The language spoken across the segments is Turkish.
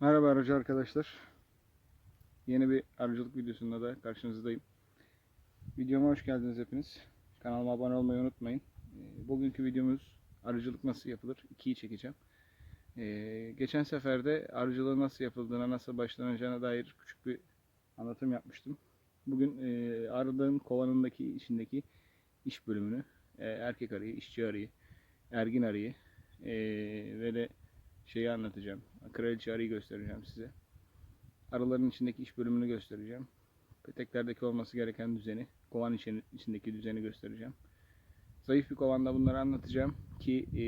Merhaba aracı arkadaşlar. Yeni bir arıcılık videosunda da karşınızdayım. Videoma hoş geldiniz hepiniz. Kanalıma abone olmayı unutmayın. Ee, Bugünkü videomuz arıcılık nasıl yapılır? 2'yi çekeceğim. Ee, Geçen seferde arıcılığın nasıl yapıldığına, nasıl başlanacağına dair küçük bir anlatım yapmıştım. Bugün e, arıların kovanındaki içindeki iş bölümünü, e, erkek arıyı, işçi arıyı, ergin arıyı e, ve de şeyi anlatacağım. Kraliçe arıyı göstereceğim size. Arıların içindeki iş bölümünü göstereceğim. Peteklerdeki olması gereken düzeni, kovan için- içindeki düzeni göstereceğim. Zayıf bir kovanda bunları anlatacağım ki e,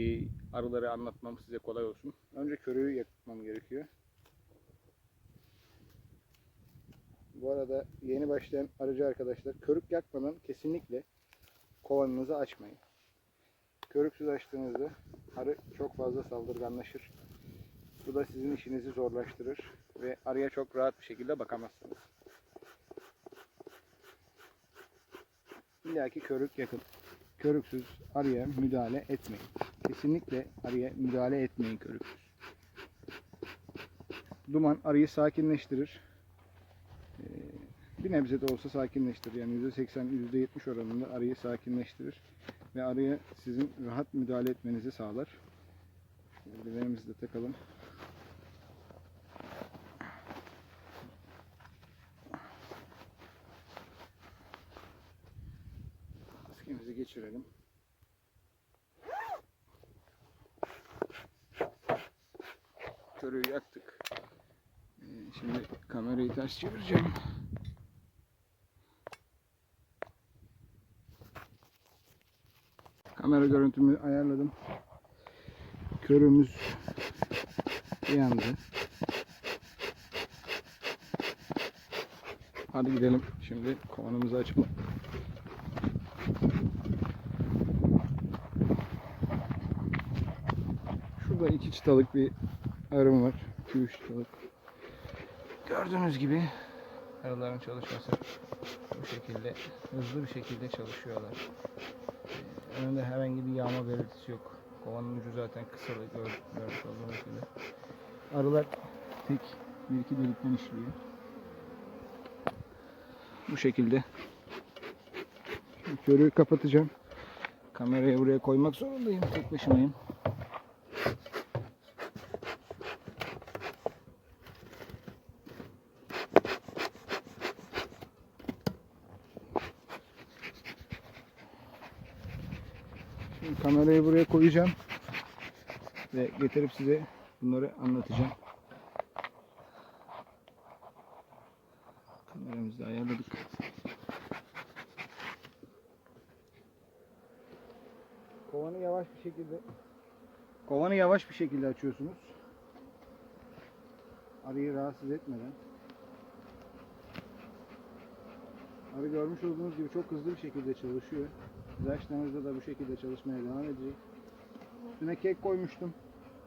arıları anlatmam size kolay olsun. Önce körüğü yakmam gerekiyor. Bu arada yeni başlayan arıcı arkadaşlar körük yakmadan kesinlikle kovanınızı açmayın. Körüksüz açtığınızda arı çok fazla saldırganlaşır. Bu da sizin işinizi zorlaştırır ve arıya çok rahat bir şekilde bakamazsınız. İlla ki körük yakın. Körüksüz arıya müdahale etmeyin. Kesinlikle arıya müdahale etmeyin körüksüz. Duman arıyı sakinleştirir. Ee, Bir nebze de olsa sakinleştirir. Yani %80, %70 oranında arıyı sakinleştirir. Ve arıya sizin rahat müdahale etmenizi sağlar. Eldivenimizi de takalım. Maskemizi geçirelim. Körüğü yaktık. Ee, Şimdi kamerayı ters çevireceğim. Kamera görüntümü ayarladım. Körümüz yandı. Hadi gidelim. Şimdi kovanımızı açalım. Şurada iki çıtalık bir arım var. 2-3 çıtalık. Gördüğünüz gibi arıların çalışması bu şekilde hızlı bir şekilde çalışıyorlar. Ee, Önünde herhangi bir yağma belirtisi yok. Kovanın ucu zaten kısalı gör, görmüş olduğunuz gibi. Arılar tek bir iki delikten işliyor. Bu şekilde. Körüğü kapatacağım. Kamerayı buraya koymak zorundayım. Tek başımayım. Şimdi kamerayı buraya koyacağım. Ve getirip size bunları anlatacağım. Kameramızı da ayarladık. Kovanı yavaş bir şekilde Kovanı yavaş bir şekilde açıyorsunuz. Arıyı rahatsız etmeden. Arı görmüş olduğunuz gibi çok hızlı bir şekilde çalışıyor. Zaçlarınızda da bu şekilde çalışmaya devam edecek. Üstüne kek koymuştum.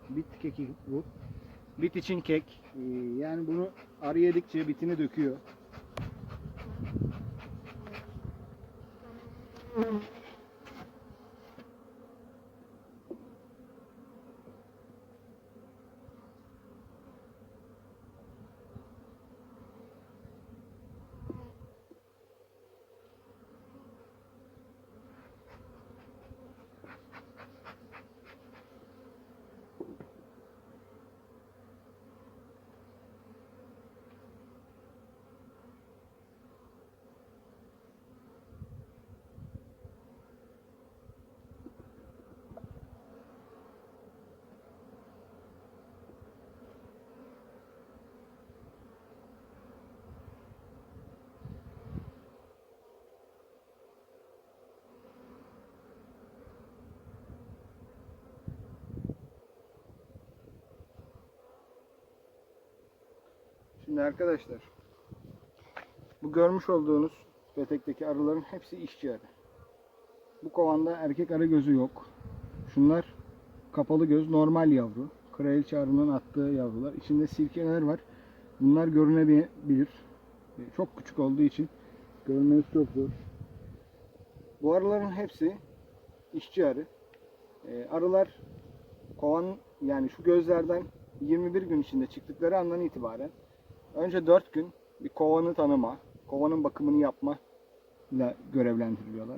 Bit keki bu. Bit için kek. Ee, yani bunu arı yedikçe bitini döküyor. Şimdi arkadaşlar bu görmüş olduğunuz petekteki arıların hepsi işçi arı. Bu kovanda erkek arı gözü yok. Şunlar kapalı göz normal yavru. Kraliçe arının attığı yavrular. İçinde sirkeler var. Bunlar görünebilir. E, Çok küçük olduğu için görünmesi çok zor. Bu arıların hepsi işçi arı. E, Arılar kovan yani şu gözlerden 21 gün içinde çıktıkları andan itibaren önce 4 gün bir kovanı tanıma, kovanın bakımını yapma ile görevlendiriliyorlar.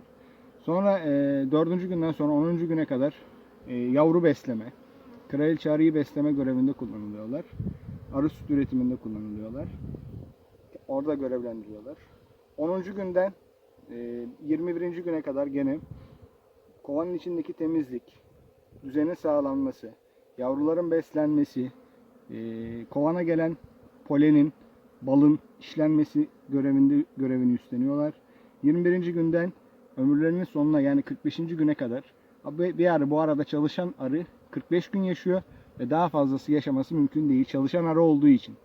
Sonra e, 4. günden sonra 10. güne kadar e, yavru besleme, kraliçe arıyı besleme görevinde kullanılıyorlar. Arı süt üretiminde kullanılıyorlar. Orada görevlendiriyorlar. 10. günden e, 21. güne kadar gene kovanın içindeki temizlik, düzenin sağlanması, yavruların beslenmesi, e, kovana gelen polenin, balın işlenmesi görevinde görevini üstleniyorlar. 21. günden ömürlerinin sonuna yani 45. güne kadar bir arı bu arada çalışan arı 45 gün yaşıyor ve daha fazlası yaşaması mümkün değil. Çalışan arı olduğu için.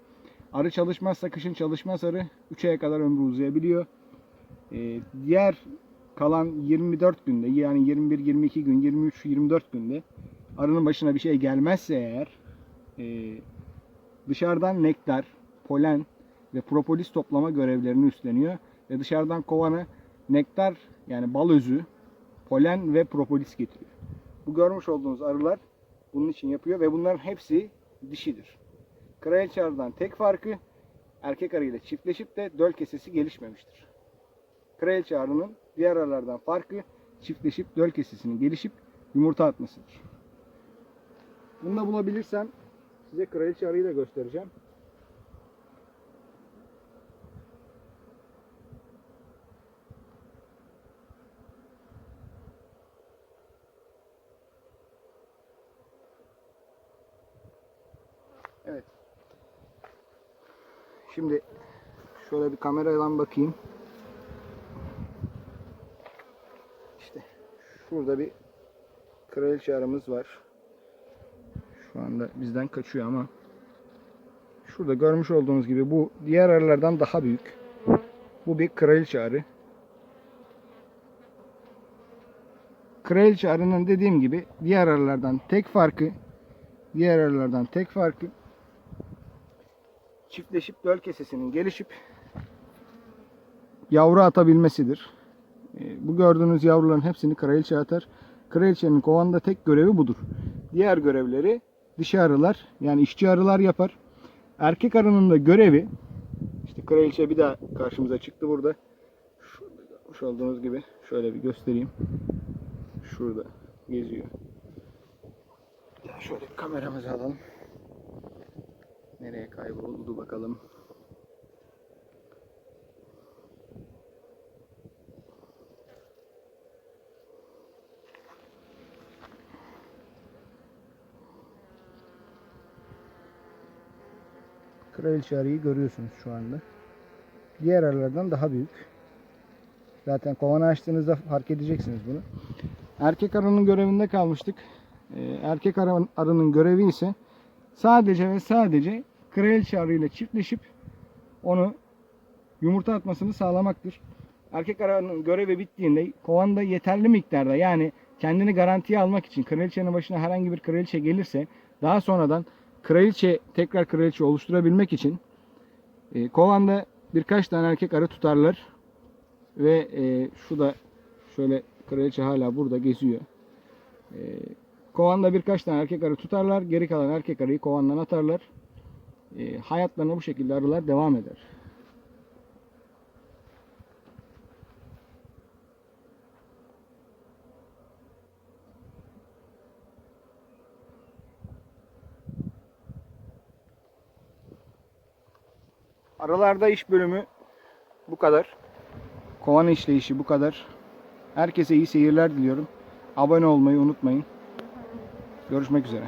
Arı çalışmazsa kışın çalışmaz arı 3 aya kadar ömrü uzayabiliyor. Ee, diğer kalan 24 günde yani 21, 22 gün, 23, 24 günde arının başına bir şey gelmezse eğer e, dışarıdan nektar, polen ve propolis toplama görevlerini üstleniyor ve dışarıdan kovana nektar yani bal özü, polen ve propolis getiriyor. Bu görmüş olduğunuz arılar bunun için yapıyor ve bunların hepsi dişidir. Kraliçe arıdan tek farkı erkek arıyla çiftleşip de döl kesesi gelişmemiştir. Kraliçe arının diğer arılardan farkı çiftleşip döl kesesinin gelişip yumurta atmasıdır. Bunu da bulabilirsem size kraliçe arıyı da göstereceğim. Evet. Şimdi şöyle bir kameradan bakayım. İşte şurada bir kraliçe arımız var. Şu anda bizden kaçıyor ama şurada görmüş olduğunuz gibi bu diğer arılardan daha büyük. Bu bir kraliçe arı. Kraliçe arının dediğim gibi diğer arılardan tek farkı diğer arılardan tek farkı çiftleşip döl kesesinin gelişip yavru atabilmesidir. E, Bu gördüğünüz yavruların hepsini kraliçe atar. Kraliçenin kovanda tek görevi budur. Diğer görevleri dişi arılar yani işçi arılar yapar. Erkek arının da görevi işte kraliçe bir daha karşımıza çıktı burada. Şurada görmüş olduğunuz gibi şöyle bir göstereyim. Şurada geziyor. Şöyle kameramızı alalım. Nereye kayboldu bakalım. Kraliçe arıyı görüyorsunuz şu anda. Diğer arılardan daha büyük. Zaten kovanı açtığınızda fark edeceksiniz bunu. Erkek arının görevinde kalmıştık. Ee, Erkek arı- arının görevi ise sadece ve sadece kraliçe arıyla çiftleşip onu yumurta atmasını sağlamaktır. Erkek arının görevi bittiğinde kovanda yeterli miktarda yani kendini garantiye almak için kraliçenin başına herhangi bir kraliçe gelirse daha sonradan kraliçe tekrar kraliçe oluşturabilmek için e, kovanda birkaç tane erkek arı tutarlar ve e, şu da şöyle kraliçe hala burada geziyor. E, kovanda birkaç tane erkek arı tutarlar. Geri kalan erkek arıyı kovandan atarlar. E, hayatlarına bu şekilde arılar devam eder. Arılarda iş bölümü bu kadar. Kovan işleyişi bu kadar. Herkese iyi seyirler diliyorum. Abone olmayı unutmayın. Görüşmek üzere.